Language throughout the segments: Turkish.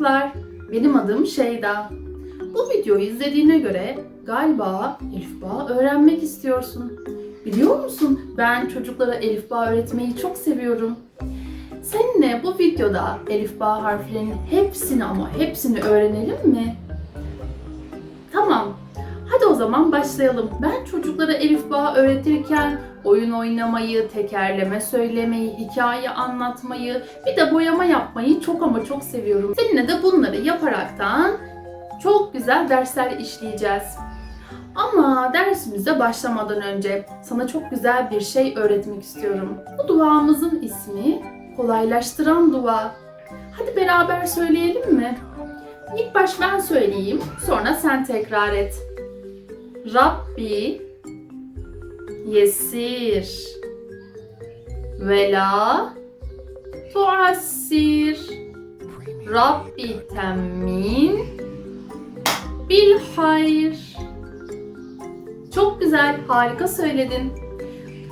çocuklar. Benim adım Şeyda. Bu videoyu izlediğine göre galiba Elif Bağ öğrenmek istiyorsun. Biliyor musun? Ben çocuklara Elif Bağ öğretmeyi çok seviyorum. Seninle bu videoda Elif Bağ harflerinin hepsini ama hepsini öğrenelim mi? Tamam. Hadi o zaman başlayalım. Ben çocuklara Elif Bağ öğretirken oyun oynamayı, tekerleme söylemeyi, hikaye anlatmayı, bir de boyama yapmayı çok ama çok seviyorum. Seninle de bunları yaparaktan çok güzel dersler işleyeceğiz. Ama dersimize başlamadan önce sana çok güzel bir şey öğretmek istiyorum. Bu duamızın ismi kolaylaştıran dua. Hadi beraber söyleyelim mi? İlk baş ben söyleyeyim, sonra sen tekrar et. Rabbi yesir ve la tuassir Rabbi temmin bil hayr Çok güzel, harika söyledin.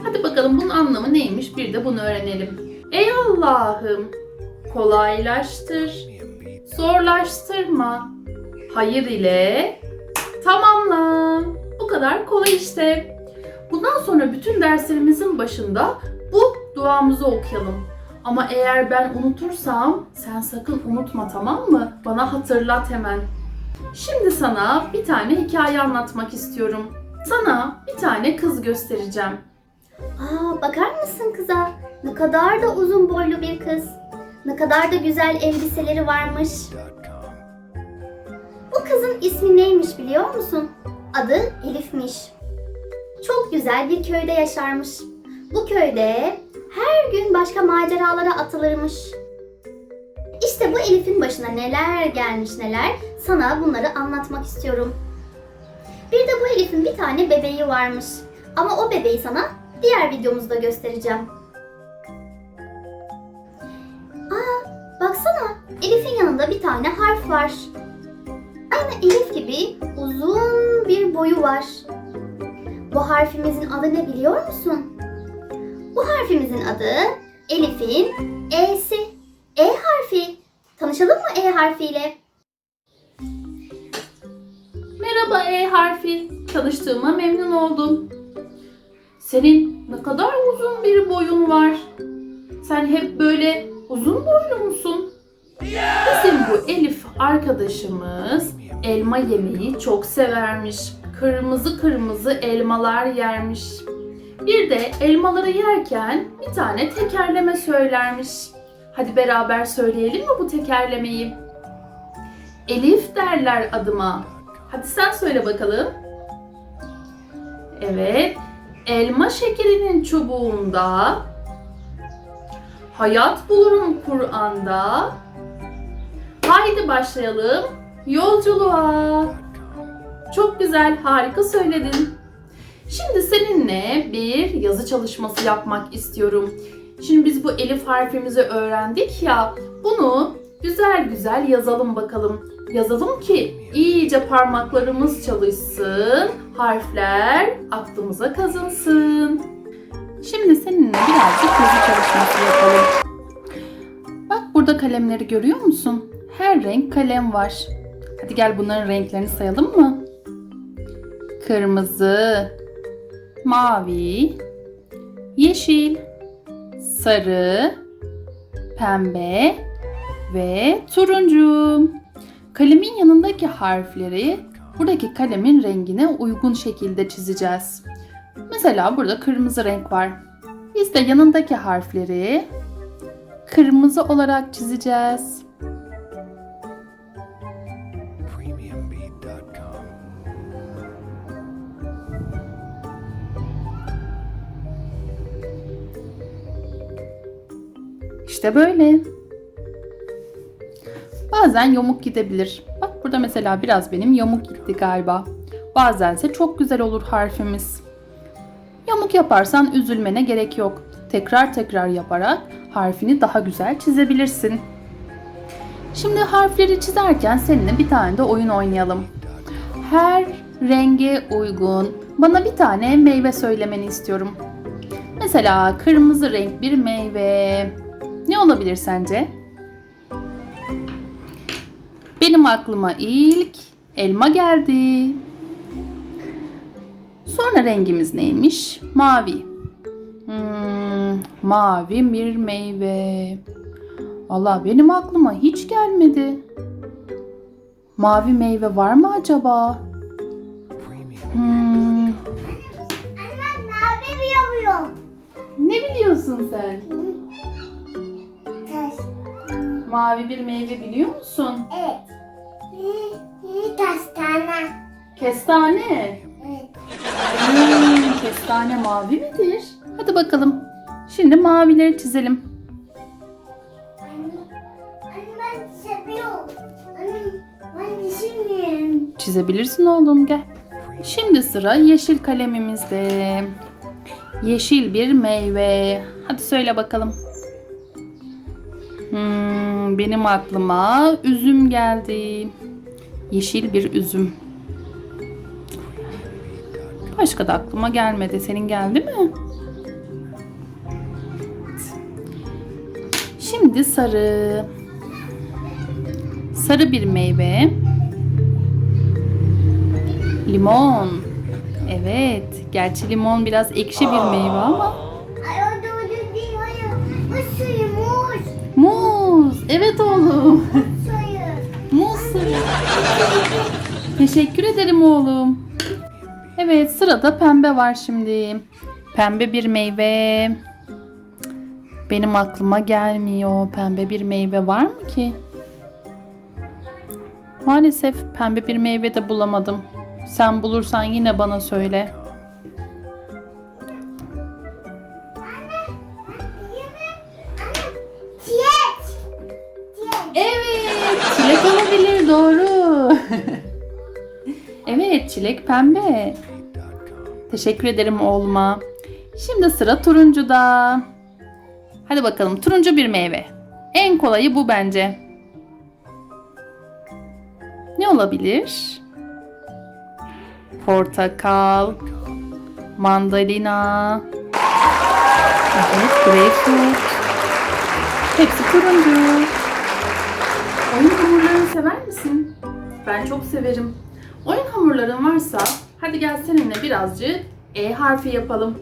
Hadi bakalım bunun anlamı neymiş bir de bunu öğrenelim. Ey Allah'ım kolaylaştır, zorlaştırma, hayır ile tamamla. Bu kadar kolay işte. Bundan sonra bütün derslerimizin başında bu duamızı okuyalım. Ama eğer ben unutursam sen sakın unutma tamam mı? Bana hatırlat hemen. Şimdi sana bir tane hikaye anlatmak istiyorum. Sana bir tane kız göstereceğim. Aa, bakar mısın kıza? Ne kadar da uzun boylu bir kız. Ne kadar da güzel elbiseleri varmış. Bu kızın ismi neymiş biliyor musun? Adı Elif'miş. Çok güzel bir köyde yaşarmış. Bu köyde her gün başka maceralara atılırmış. İşte bu Elif'in başına neler gelmiş neler sana bunları anlatmak istiyorum. Bir de bu Elif'in bir tane bebeği varmış. Ama o bebeği sana diğer videomuzda göstereceğim. Aa, baksana Elif'in yanında bir tane harf var. Aynı Elif gibi uzun bir boyu var. Bu harfimizin adı ne biliyor musun? Bu harfimizin adı Elif'in E'si. E harfi. Tanışalım mı E harfiyle? Merhaba E harfi. Tanıştığıma memnun oldum. Senin ne kadar uzun bir boyun var. Sen hep böyle uzun boylu musun? Bizim bu Elif arkadaşımız elma yemeyi çok severmiş. Kırmızı kırmızı elmalar yermiş. Bir de elmaları yerken bir tane tekerleme söylermiş. Hadi beraber söyleyelim mi bu tekerlemeyi? Elif derler adıma. Hadi sen söyle bakalım. Evet. Elma şekerinin çubuğunda hayat bulurum Kur'an'da. Haydi başlayalım yolculuğa. Çok güzel, harika söyledin. Şimdi seninle bir yazı çalışması yapmak istiyorum. Şimdi biz bu elif harfimizi öğrendik ya. Bunu güzel güzel yazalım bakalım. Yazalım ki iyice parmaklarımız çalışsın, harfler aklımıza kazınsın. Şimdi seninle birazcık yazı çalışması yapalım. Bak burada kalemleri görüyor musun? Her renk kalem var. Hadi gel bunların renklerini sayalım mı? Kırmızı, mavi, yeşil, sarı, pembe ve turuncu. Kalemin yanındaki harfleri buradaki kalemin rengine uygun şekilde çizeceğiz. Mesela burada kırmızı renk var. Biz de yanındaki harfleri kırmızı olarak çizeceğiz. premiumbeat.com. İşte böyle. Bazen yamuk gidebilir. Bak burada mesela biraz benim yamuk gitti galiba. Bazense çok güzel olur harfimiz. Yamuk yaparsan üzülmene gerek yok. Tekrar tekrar yaparak harfini daha güzel çizebilirsin. Şimdi harfleri çizerken seninle bir tane de oyun oynayalım. Her renge uygun bana bir tane meyve söylemeni istiyorum. Mesela kırmızı renk bir meyve. Ne olabilir sence? Benim aklıma ilk elma geldi. Sonra rengimiz neymiş? Mavi. Hmm, mavi bir meyve. Allah benim aklıma hiç gelmedi. Mavi meyve var mı acaba? Hmm, Anne ne biliyorum? ne biliyorsun sen? Mavi bir meyve biliyor musun? Evet. Kestane. Kestane. Evet. Hmm, kestane mavi midir? Hadi bakalım. Şimdi mavileri çizelim. Çizebilirsin oğlum gel. Şimdi sıra yeşil kalemimizde. Yeşil bir meyve. Hadi söyle bakalım. Hmm, benim aklıma üzüm geldi. Yeşil bir üzüm. Başka da aklıma gelmedi. Senin geldi mi? Şimdi sarı. Sarı bir meyve. Limon. Evet. Gerçi limon biraz ekşi bir meyve ama. Evet oğlum. Muz suyu. Teşekkür ederim oğlum. Evet sırada pembe var şimdi. Pembe bir meyve. Benim aklıma gelmiyor. Pembe bir meyve var mı ki? Maalesef pembe bir meyve de bulamadım. Sen bulursan yine bana söyle. Evet, çilek pembe. Teşekkür ederim oğluma. Şimdi sıra turuncuda. Hadi bakalım turuncu bir meyve. En kolayı bu bence. Ne olabilir? Portakal, mandalina, evet greyfurt. Hepsi turuncu. Oyun hamurlarını sever misin? Ben çok severim. Oyun hamurların varsa hadi gel seninle birazcık E harfi yapalım.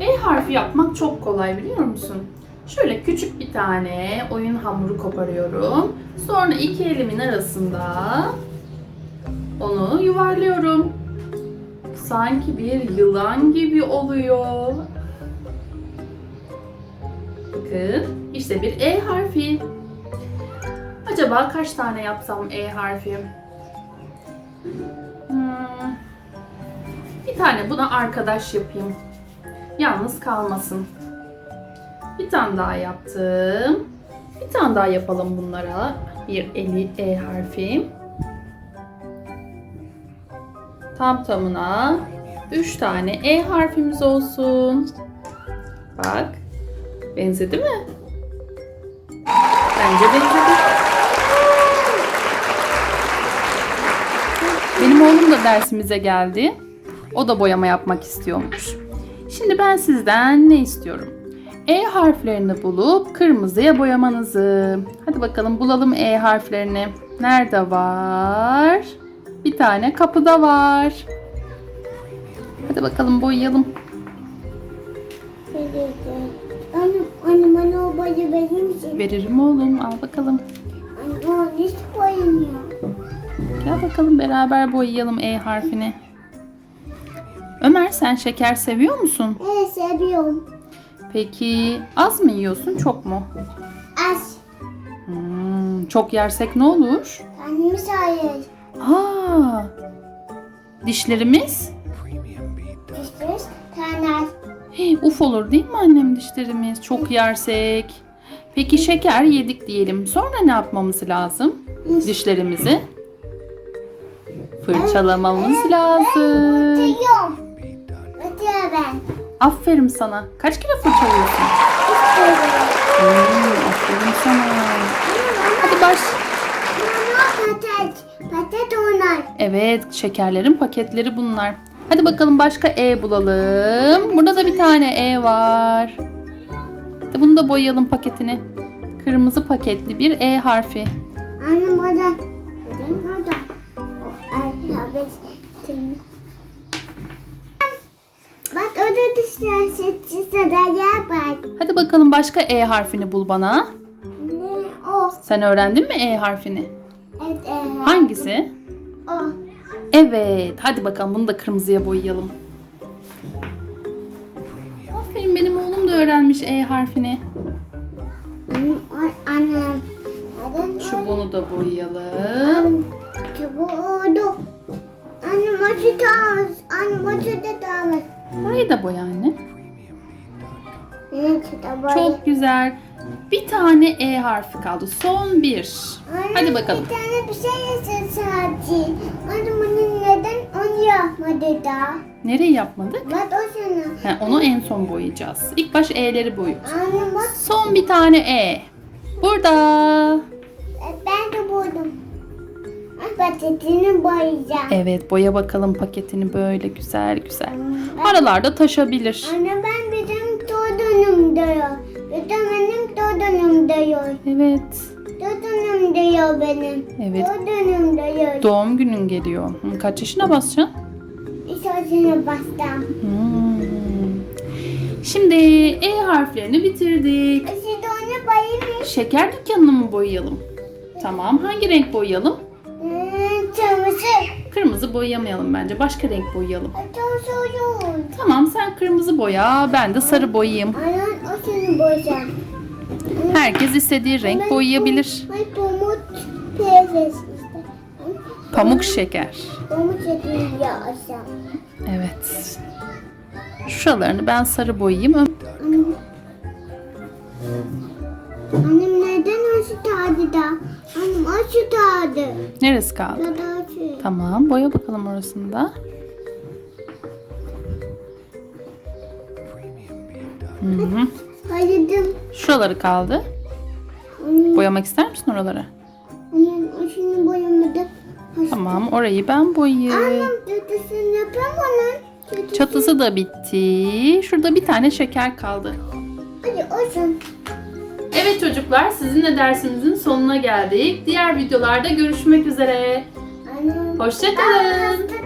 E harfi yapmak çok kolay biliyor musun? Şöyle küçük bir tane oyun hamuru koparıyorum. Sonra iki elimin arasında onu yuvarlıyorum. Sanki bir yılan gibi oluyor. Bakın işte bir E harfi. Acaba kaç tane yapsam E harfi? Hmm, Bir tane buna arkadaş yapayım. Yalnız kalmasın. Bir tane daha yaptım. Bir tane daha yapalım bunlara. Bir eli E harfi. Tam tamına 3 tane E harfimiz olsun. Bak. Benzedi mi? Bence benzedi. Benim oğlum da dersimize geldi. O da boyama yapmak istiyormuş. Şimdi ben sizden ne istiyorum? E harflerini bulup kırmızıya boyamanızı. Hadi bakalım bulalım E harflerini. Nerede var? Bir tane kapıda var. Hadi bakalım boyayalım. Anne, anne bana o boyu verir misin? Veririm oğlum. Al bakalım. Anne o nasıl boyanıyor? Gel bakalım beraber boyayalım E harfini. Ömer sen şeker seviyor musun? Evet seviyorum. Peki az mı yiyorsun çok mu? Az. Hmm, çok yersek ne olur? Annemiz hayır. Aa, dişlerimiz Dişlerimiz taner. Hey, uf olur değil mi annem dişlerimiz çok yersek? Peki şeker yedik diyelim. Sonra ne yapmamız lazım? Dişlerimizi fırçalamamız lazım. Ötüyor ben. Aferin sana. Kaç kere fırçalıyorsun? Hmm, aferin sana. Hadi baş. Patat. Patat onlar. Evet, şekerlerin paketleri bunlar. Hadi bakalım başka E bulalım. Burada da bir tane E var. Bunu da boyayalım paketini. Kırmızı paketli bir E harfi. Neden orada? O Bak orada dışarı seçti sadece bak. Hadi bakalım başka E harfini bul bana. Ne o? Sen öğrendin mi E harfini? Evet, evet. Hangisi? O. Evet. Hadi bakalım bunu da kırmızıya boyayalım. Aferin benim oğlum da öğrenmiş E harfini. O. Neden Şu bunu da boyayalım. Bu oldu. Annem açı tavız. Annem açı da tavız. Burayı da boya anne. Çok güzel. Bir tane E harfi kaldı. Son bir. Anne, Hadi bakalım. Bir tane bir şey yazın sadece. Anne bunu neden onu yapmadı da? Nereyi yapmadık? Bak o sana. Ha, onu en son boyayacağız. İlk baş E'leri boyuyoruz. Anne bak Son bir tane E. Burada. ben de buldum. Ay patatesini boyayacağım. Evet boya bakalım paketini böyle güzel güzel. Aralarda taşabilir. Anne ben bizim torunum diyor. Bir de benim torunum diyor. Evet. Torunum diyor benim. Evet. Torunum diyor. Doğum günün geliyor. Hı, Kaç yaşına basacaksın? İsosunu bastım. Hmm. Şimdi E harflerini bitirdik. De onu bayılmış. Şeker dükkanını mı boyayalım? Tamam. Hangi renk boyayalım? Kırmızı. Kırmızı boyamayalım bence. Başka renk boyayalım. Tamam sen kırmızı boya, ben de sarı boyayayım. Anne o seni boyayacağım. Herkes istediği renk boyayabilir. Ay pamuk peyves işte. Pamuk şeker. Pamuk şekeri yağsam. Evet. Şuralarını ben sarı boyayayım. Annem. Neden aşı tadı da? Annem aşı tadı. Neresi kaldı? Ya da. Tamam boya bakalım orasını da. Hı hı. Hayırdım. Şuraları kaldı. Annem, Boyamak ister misin oraları? annem aşını boyamadı. Aşı- Tamam orayı ben boyayayım. Annem çatısını yapamadım. Çatısı. Çatısı da bitti. Şurada bir tane şeker kaldı. Hadi olsun. Evet çocuklar sizinle dersimizin sonuna geldik. Diğer videolarda görüşmek üzere. Hoşçakalın.